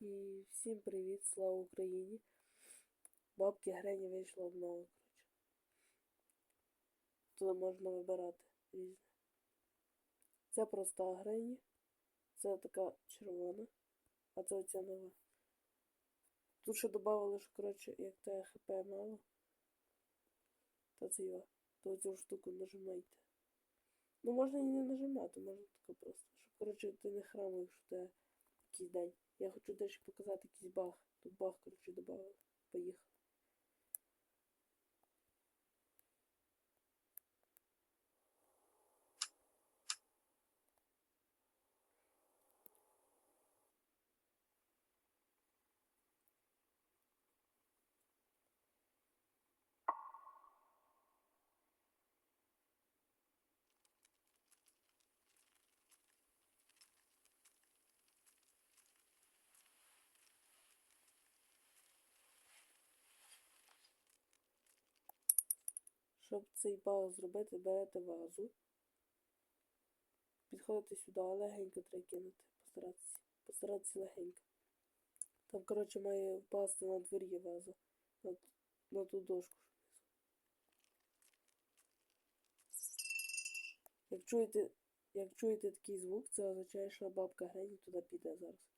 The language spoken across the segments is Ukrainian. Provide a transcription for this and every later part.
І всім привіт, слава Україні. Бабки Грені вийшла в нову, коротше. Тут можна вибирати різне. Це проста Грені. Це така червона. А це оця нова. Тут ще додавали, що, коротше, як те ХП мало. Та це його. То цю штуку нажимайте. Ну можна і не нажимати, можна тако просто. Щоб, коротше, ти не храмив, що це якийсь день. Я хочу далі показати якийсь баг. Тут баг, коротше, додали. Поїхали. Щоб цей баг зробити, берете вазу. Підходите сюди, легенько треба кинути. Постаратися. Постаратися легенько. Там, коротше, має впасти на дворі ваза. На, на ту дошку. Як чуєте, як чуєте такий звук, це означає, що бабка Грені туди піде зараз.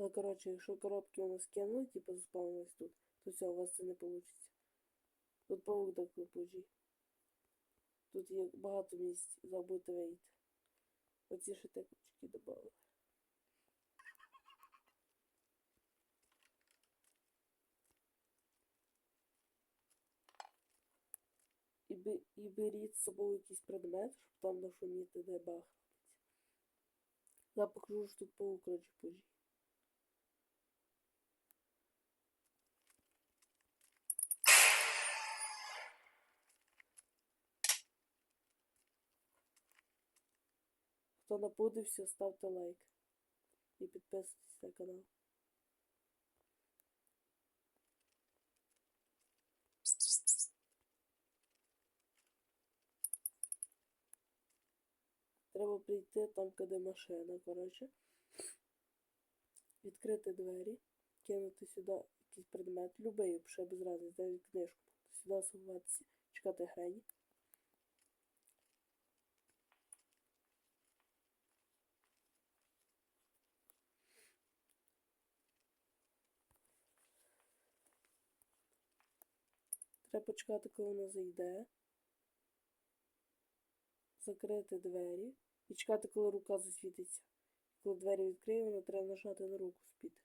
Але, коротше, якщо коробки у нас кинули, типу заспавнились тут, то все, у вас це не вийде. Тут паук так випужі. Тут є багато місць, забудьте вийти. Оці ще текучки додали. І, бе- і беріть з собою якийсь предмет, щоб там нашуміти, де робиться. Я покажу, що тут паук, коротше, пужі. Хто напудився, ставте лайк. І підписуйтесь на канал. Треба прийти там, де машина, коротше. Відкрити двері, кинути сюди якийсь предмет, любий, ще без разниці, книжку. Сюди сховатися, чекати грені. Треба почекати, коли вона зайде. Закрити двері. І чекати, коли рука засвітиться. Коли двері відкриє, вона треба нажати на руку спіти.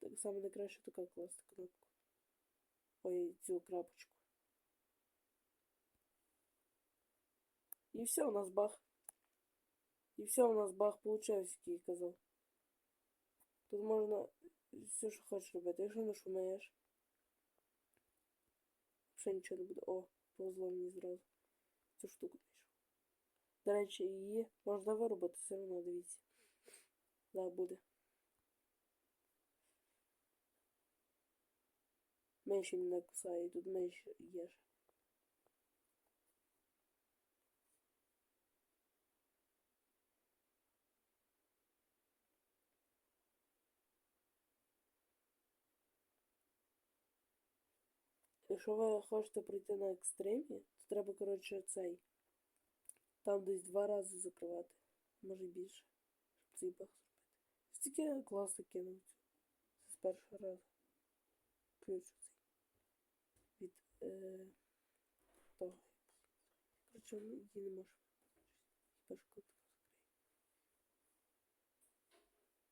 Так само найкраще така класти кнопку. Ой, цю крапочку. І все, у нас баг. І все, у нас баг получився, який казав. Тут можна все, що хочеш робити. Якщо не шумеєш. Ще нічого не буде. О, повезло мені зразу. Цю штуку знайшов. До речі, її можна виробити, все одно дивіться. Да, буде. Менше мене кусає, тут менше є. Якщо ви хочете пройти на екстремі, то треба, коротше, цей. Там десь два рази закривати. Може більше. Щоб цей баг зробити. Стільки класно кинув. Це з першого разу. Ключ цей. Від е, того. Коротше, її не можу. Хіба ж код. Що я відкрию? Майже закрив.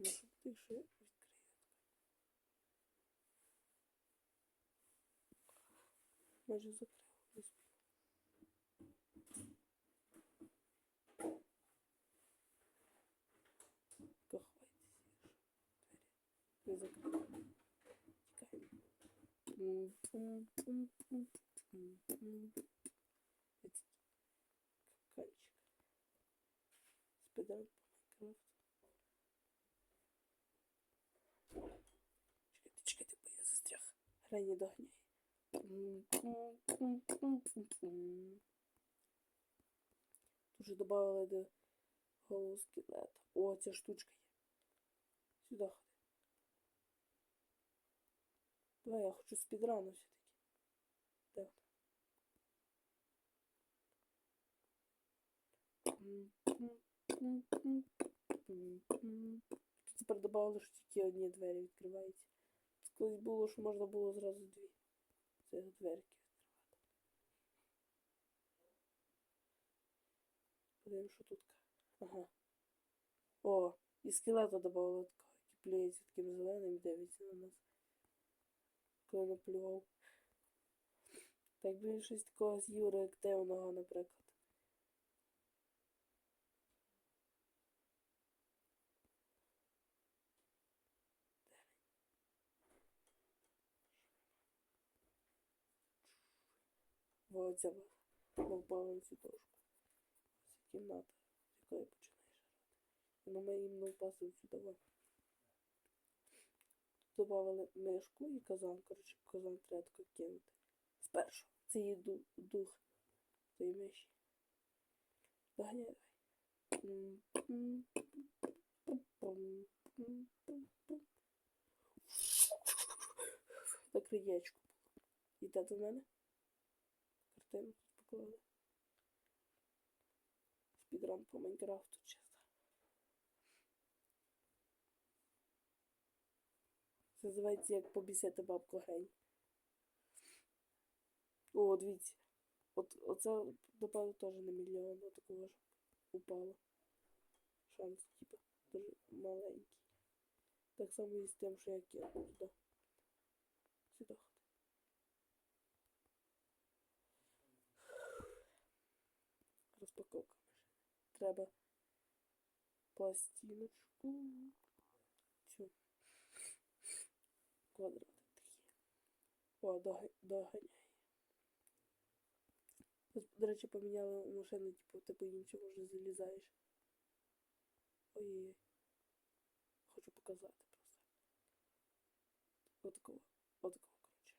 не спів. Кохайтеся. Не закрив. Тікаємо. Пум-пум-пум-пум-пум-пум. Це Спидан по Майнкрафту. Чекайте, чекайте, бо я застряг. Грані доганяє. Дуже додавали до голову скелета. О, ця штучка є. Сюди ходи. Давай, я хочу спідрану все-таки. Тут тепер додали, що тільки одні двері відкриваються. Тут колись було, що можна було зразу дві. Це дверки відкривати. Подивимось, що тут. Ага. О, і скелета добавила такого, який плюється таким зеленим дивиться на нас. Коли наплював. Так би щось такого з'їв реактивного, наприклад. Ця впала цю дошку. Це кімната, з якої починаєш грати. Воно має іменно впасти в цю давай. Добавили мишку і казан. Коротше, казан треба кинути. Спершу. Це її дух тої миші. Доганяй давай. На краєчку. Йде до мене. Тут поклали. Спідран по Майнкрафту чесно. Це називається як побісити бабку Грень. О, дивіться. От, оце, напевно, теж не мільйон, такого ж упало. Шанс, типа, дуже маленький. Так само і з тим, що я кинув туди. Сюди ходи. Розпаковка. Треба пластиночку. Цю. Квадратик такий. О, дога- доганяє. До речі, поміняли машину, типу, ти по іншому вже залізаєш. Ой-ой-ой. Хочу показати просто. Отакого. Отакого, коротше.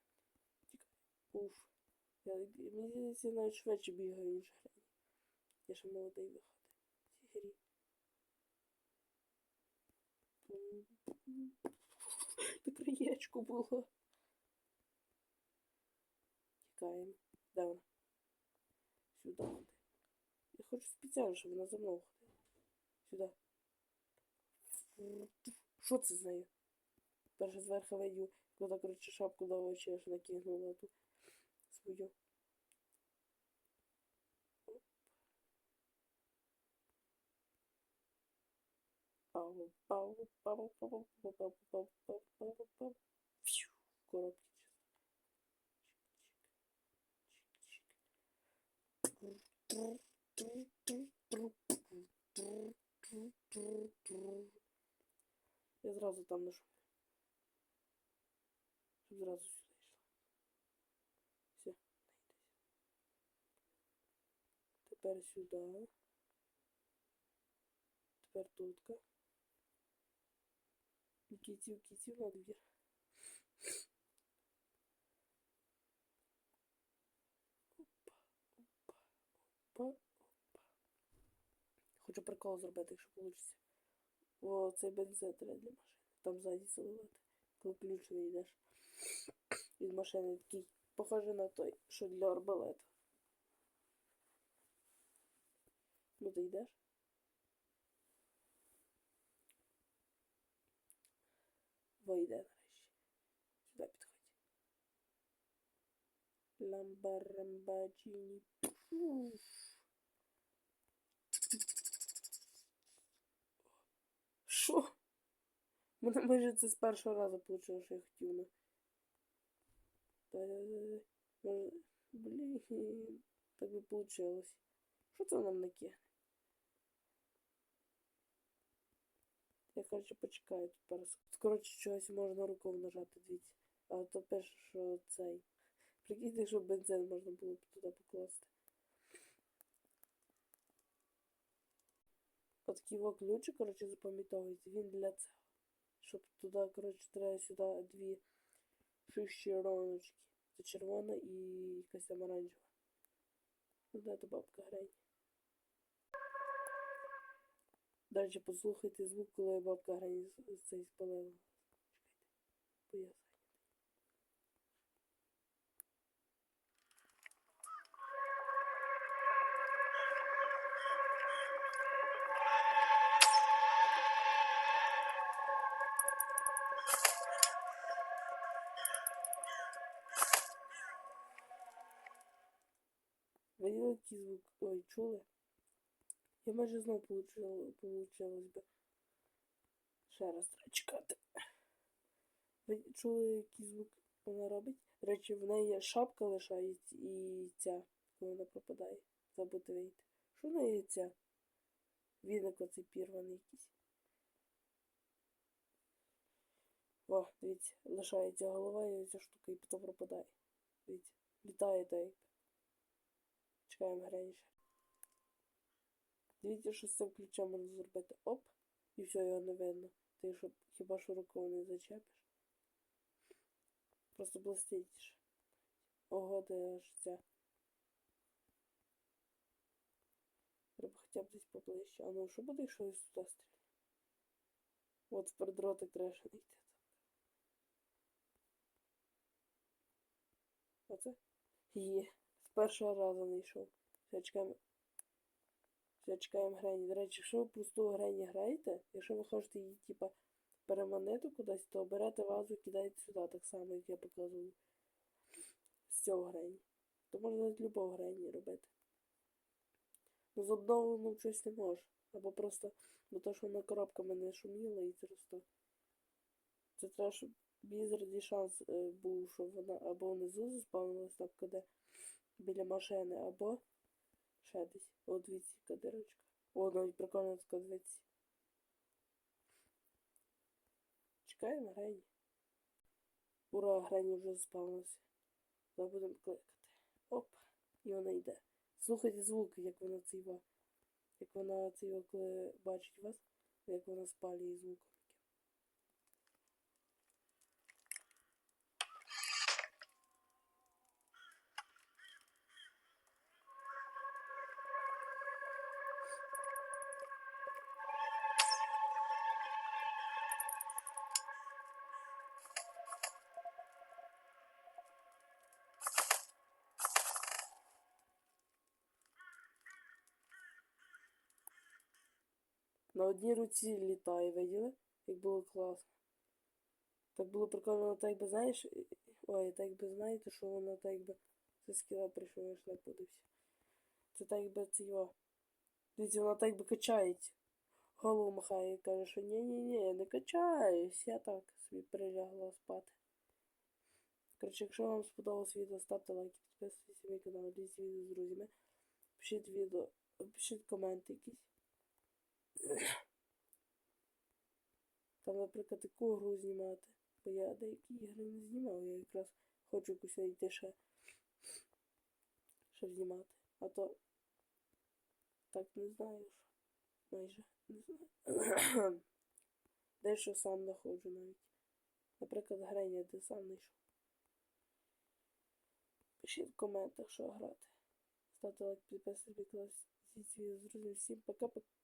Тікай. Уф. Я, мені здається, навіть швидше бігаю, ніж грані. Я ще молодий виходить. В цій грі. На краєчку було. Тікаємо. Де вона? Сюди ходи. Я хочу спеціально, щоб вона за мною ходила. Сюди. Що це з нею? Перше зверху видів, коли коротше шапку дав очі, аж накинула ту свою. Коробки Я зразу там нажму. Щоб зразу сюди йшла. Все. Тепер сюди. Тепер тутка. І кітів, кітів на двір. Опа, опа. Хочу прикол зробити, якщо вийде. О, цей бензин треба для машини. Там ззаді заливати. Коли ключ вийдеш. Від машини такий. Похоже на той, що для арбалета. Ну ти йдеш? Вийде нарешті. Сюди підходь. Ламбарамбаджіні. Що? Мене майже це з першого разу вийшло, що я хотів. Ну. Та-да-да-да. Може, Блін, так би вийшло. Що це нам таке? Я, коротше, почекаю тут пару секунд. Коротше, чогось можна рукою нажати, дивіться. А то пише, що цей. Прикиньте, що бензин можна було б туди покласти. Отакий во ключик, коротше, запам'ятовується. Він для цього. Щоб туди, коротше, треба сюди дві шиші. Це червона і якась там оранжева. Ну, та бабка грає. Далі послухайте звук, коли бабка з цей спалила. Чекайте. Бо я зайнятий. Звук? Ой, чули? Я майже знов получилось би. Ще раз чекати. Ви чули, який звук вона робить? До речі, в неї шапка лишається і ця, вона пропадає. Забути вийти. Що в неї ця? Віник оцей пірваний якийсь. О, дивіться, лишається голова і ця штука і потім пропадає. Дивіться, літає так. Чекаємо раніше. Дивіться, що з цим ключем можна зробити. Оп, і все, його не видно. Ти що, хіба що рукою не зачепиш? Просто блистить. Ого, де аж ця. Треба хоча б десь поближче. А ну що буде, якщо я сюди стріляю? От в передротик треба йти. Оце? Є. З першого разу не йшов. Все. Все чекаємо грані. До речі, якщо ви просту грані граєте, якщо ви хочете її, типа, переманити кудись, то берете вазу і кидаєте сюди, так само, як я показував. З цього грані. То можна з любого грані робити. Ну, з обновленим щось не може. Або просто, бо то, що вона коробками не шуміла і просто. Це треба, щоб бізерді шанс е, був, щоб вона або внизу заспавнилась так, де біля машини, або ще десь. О, дивіться. О, навіть прикольно така дивіться. Чекаємо Грені. Ура, Грені вже заспавнилася. Зараз будемо кликати. Оп, і вона йде. Слухайте звук, як вона ціва. Як вона ціва, коли бачить вас, як вона спалює звуком. На одній руці літає, виділи? Як було класно. Так було прикольно, вона так якби, знаєш, ой, так якби знаєте, що вона так якби це скіла прийшов, я ж не подився. Це так якби це його. Дивіться, вона так якби качається. Голову махає і каже, що ні-ні-ні, не качаюсь, я так собі прилягла спати. Коротше, якщо вам сподобалось відео, ставте лайки, підписуйтесь на мій канал, дивіться відео з друзями. Пишіть відео, пишіть коменти якісь. Там, наприклад, таку гру знімати. Бо я деякі ігри не знімав, я якраз хочу якусь знайти ще. Щоб знімати. А то так не знаю що. Майже не знаю. Дещо сам знаходжу навіть. Наприклад, грання, де сам знайшов. Пишіть в коментах, що грати. Ставте лайк, підписуйтесь, клас. Всім пока-пока.